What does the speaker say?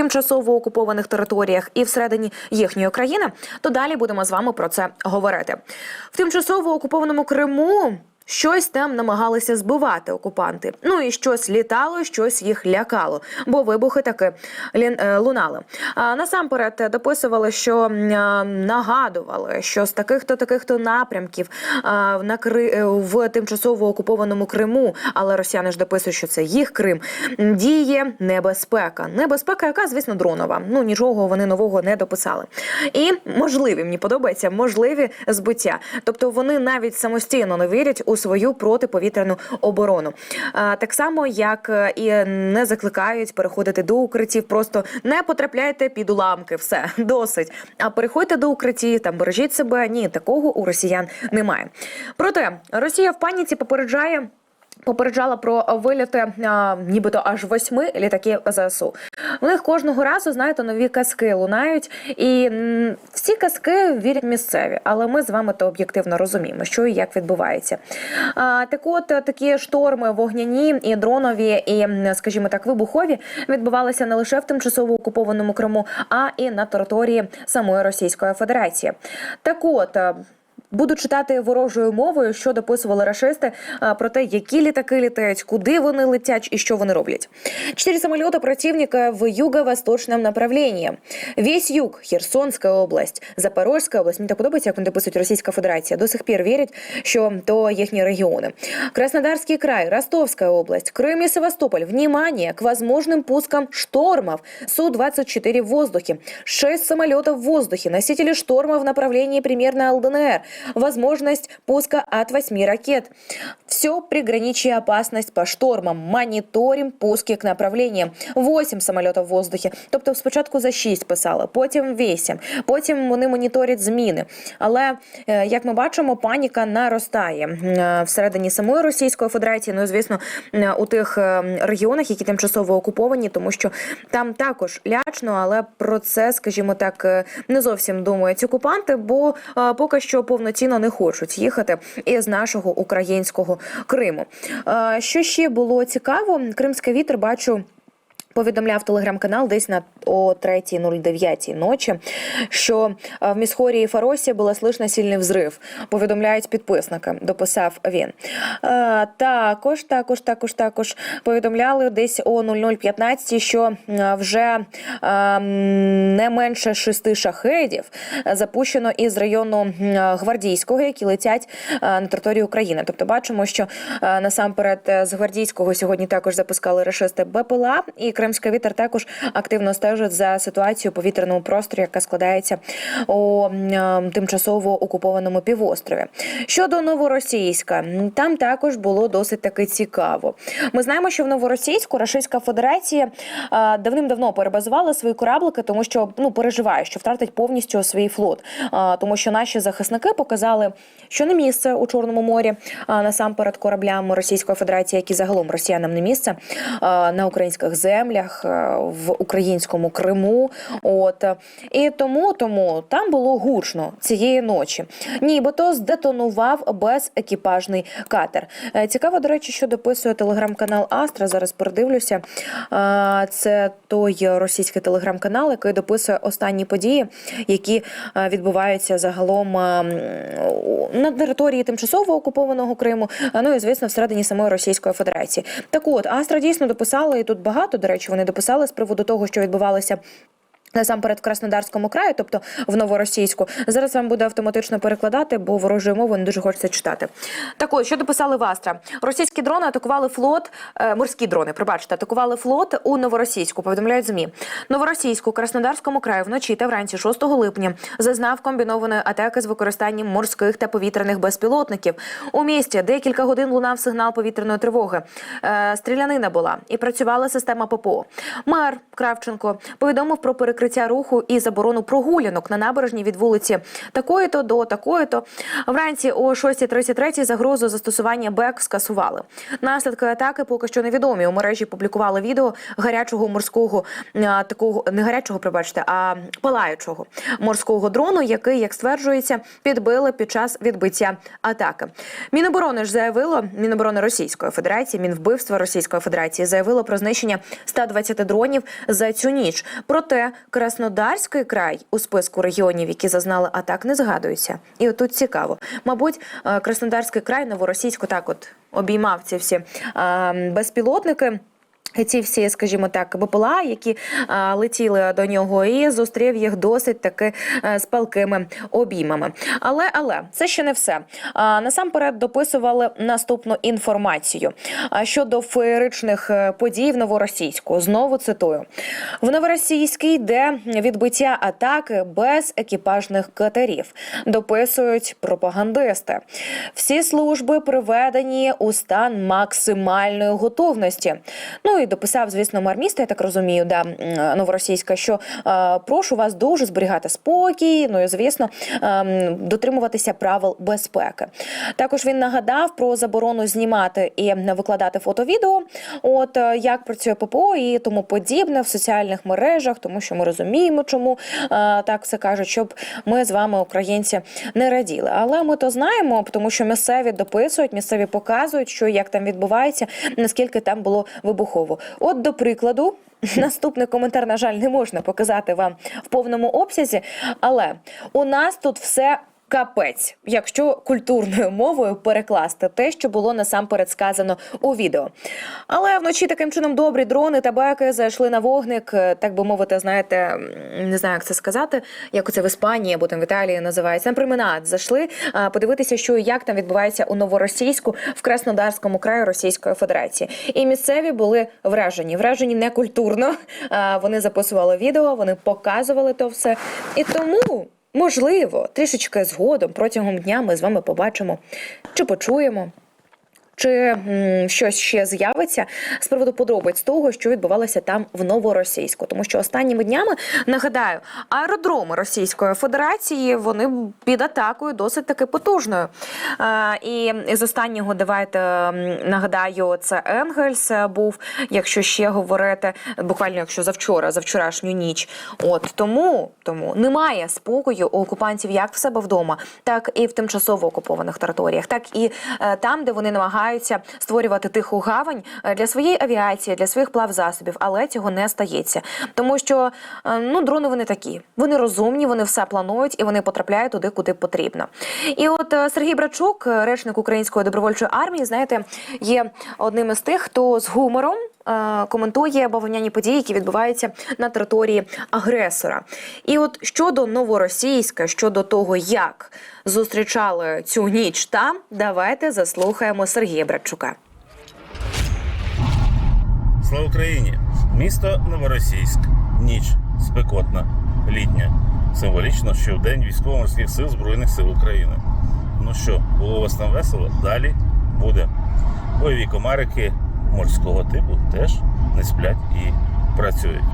тимчасово окупованих територіях і всередині їхньої країни, то далі будемо з вами про це говорити. В тимчасово окупованому Криму. Щось там намагалися збивати окупанти. Ну і щось літало, щось їх лякало, бо вибухи таки е, лунали. А насамперед дописували, що нагадували, що з таких-то таких-то напрямків а, на Кри... е, в тимчасово окупованому Криму, але росіяни ж дописують, що це їх Крим. Діє небезпека. Небезпека, яка, звісно, дронова. Ну нічого вони нового не дописали. І можливі мені подобається можливі збиття. Тобто вони навіть самостійно не вірять у свою протиповітряну оборону. Так само, як е, і не закликають переходити до укриттів, просто не потрапляйте під уламки, все досить. А переходьте до укриттів, там бережіть себе. Ні, такого у росіян немає. Проте Росія в паніці попереджає. Попереджала про виліти а, нібито аж восьми літаків ЗСУ. У них кожного разу, знаєте, нові казки лунають, і всі казки вірять місцеві, але ми з вами то об'єктивно розуміємо, що і як відбувається. А, так от е, такі шторми вогняні і дронові, і, скажімо так, вибухові відбувалися не лише в тимчасово окупованому Криму, а і на території самої Російської Федерації. Так от. е, Буду читати ворожою мовою, що дописували рашисти а, про те, які літаки літають, куди вони летять і що вони роблять. Четыре самолета противника в юго-восточном направлении. Весь юг, Херсонська область, Запорозька область. Мені так подобається, як вони дописують Російська Федерація. До сих пір вірять, що то їхні регіони. Краснодарський край, Ростовська область, Крым и Севастополь. Внимание к возможным пускам штормов. Су-24 в воздухе. Шесть самолетов в воздухе. Носители шторма в направлении примерно ЛДНР. Возможность пуска от 8 ракет. Все приграничие опасность по штормам. Мониторим пуски к направлениям. 8 самольотів в воздухі. Тобто спочатку за 6 писали, потім 8, потім вони моніторять зміни. Але е, як ми бачимо, паніка наростає е, всередині самої Російської Федерації. Ну і звісно, е, у тих регіонах, які тимчасово окуповані, тому що там також лячно, але про це, скажімо так, не зовсім думають окупанти, бо поки що повноцінно не хочуть їхати із нашого українського Криму. Е, Що ще було цікаво? Кримський вітер бачу. Повідомляв телеграм-канал десь на о 3.09 ночі, що е, в Місхорії Фаросі було слышно сильний взрив. Повідомляють підписники. Дописав він. Е, Також, також, також, також повідомляли десь о 00.15, що е, вже не менше шести шахедів запущено із району гвардійського, які летять на територію України. Тобто, бачимо, що насамперед з гвардійського сьогодні також запускали рашисти БПЛА, і Кримська вітер також активно стежить за ситуацією у повітряному просторі, яка складається у е, тимчасово окупованому півострові. Щодо новоросійська, там також було досить таки цікаво. Ми знаємо, що в новоросійську Рашистська Федерація е, давним-давно перебазувала свої кораблики, тому що ну переживає, що втратить повністю свій флот. Е, Тому що наші захисники показали, що не місце у Чорному морі насамперед кораблям Російської Федерації, які загалом росіянам не місце на українських землях, а, в українському Криму. От і тому, тому там було гучно цієї ночі. Нібито здетонував безекіпажний катер. Е, Цікаво, до речі, що дописує телеграм-канал Астра. Зараз передивлюся. Це той російський телеграм-канал, який дописує останні події, які е, відбуваються загалом е, на території тимчасово окупованого Криму, ну і звісно, всередині самої Російської Федерації. Так от Астра дійсно дописала, і тут багато, до речі, вони дописали з приводу того, що відбувалося. Насамперед в Краснодарському краї, тобто в новоросійську, зараз вам буде автоматично перекладати, бо ворожою мовою не дуже хочеться читати. Так от, що дописали в Астра? Російські дрони атакували флот, е, морські дрони, пробачте, атакували флот у новоросійську. Повідомляють змі. Новоросійську Краснодарському краї вночі та вранці 6 липня зазнав комбінованої атаки з використанням морських та повітряних безпілотників. У місті декілька годин лунав сигнал повітряної тривоги. Е, стрілянина була і працювала система ППО. Мер Кравченко повідомив про перекриття перекриття руху і заборону прогулянок на набережні від вулиці такої-то до такої-то. Вранці о 6.33 загрозу застосування БЕК скасували. Наслідки атаки поки що невідомі. У мережі публікували відео гарячого морського такого не гарячого, пробачте, а палаючого морського дрону, який, як стверджується, підбили під час відбиття атаки. Міноборони ж заявило Міноборони Російської Федерації, Мінвбивства Російської Федерації заявило про знищення 120 дронів за цю ніч. Проте Краснодарський край у списку регіонів, які зазнали атак, не згадується. І отут цікаво. Мабуть, е, Краснодарський край новоросійську так от обіймав ці всі е, безпілотники. Ці всі, скажімо так, БПЛА, які а, летіли до нього, і зустрів їх досить таки е, з палкими обіймами. Але але це ще не все. А, насамперед дописували наступну інформацію а, щодо феєричних е, подій в новоросійську. Знову цитую: в новоросійській йде відбиття атаки без екіпажних катерів. Дописують пропагандисти. Всі служби приведені у стан максимальної готовності. Ну і дописав, звісно, мер міста, я так розумію, да новоросійська, що е, прошу вас дуже зберігати спокій. Ну і звісно, е, дотримуватися правил безпеки. Також він нагадав про заборону знімати і викладати фото-відео. От е, як працює ППО і тому подібне в соціальних мережах, тому що ми розуміємо, чому е, так все кажуть, щоб ми з вами, українці, не раділи. Але ми то знаємо, тому що місцеві дописують, місцеві показують, що як там відбувається, наскільки там було вибухово. От, до прикладу. Наступний коментар, на жаль, не можна показати вам в повному обсязі, але у нас тут все капець, якщо культурною мовою перекласти те, що було насамперед сказано у відео. Але вночі таким чином добрі дрони та беки зайшли на вогник, е, так би мовити, знаєте, не знаю, як це сказати, як це в Іспанії або там в Італії називається. На зайшли подивитися, що і як там відбувається у новоросійську в Краснодарському краї Російської Федерації. І місцеві були вражені. Вражені не культурно. Вони записували відео, вони показували то все. І тому. Можливо, трішечки згодом протягом дня ми з вами побачимо чи почуємо. Чи щось ще з'явиться з приводу подробиць того, що відбувалося там в новоросійську, тому що останніми днями нагадаю, аеродроми Російської Федерації вони під атакою досить таки потужною. І з останнього давайте нагадаю, це Енгельс е, був, якщо ще говорити, буквально якщо завчора, за вчорашню ніч. От тому, тому немає спокою у окупантів як в себе вдома, так і в тимчасово окупованих територіях, так і е, там, де вони намагаються створювати тиху гавань е, для своєї авіації, для своїх плавзасобів, але цього не стається, тому що е, ну дрони вони такі, вони розумні, вони все планують і вони потрапляють туди, куди потрібно. І от е, Сергій Брачук, речник української добровольчої армії, знаєте, є одним із тих, хто з гумором. Е, Коментує бавовняні події, які відбуваються на території агресора. І от щодо новоросійська, щодо того, як зустрічали цю ніч там, давайте заслухаємо Сергія Братчука. Слава Україні! Місто Новоросійськ. Ніч спекотна, літня. Символічно, що в день військово-морських сил Збройних сил України. Ну що, було у вас там весело? Далі буде. Бойові комарики морського типу теж не сплять і працюють.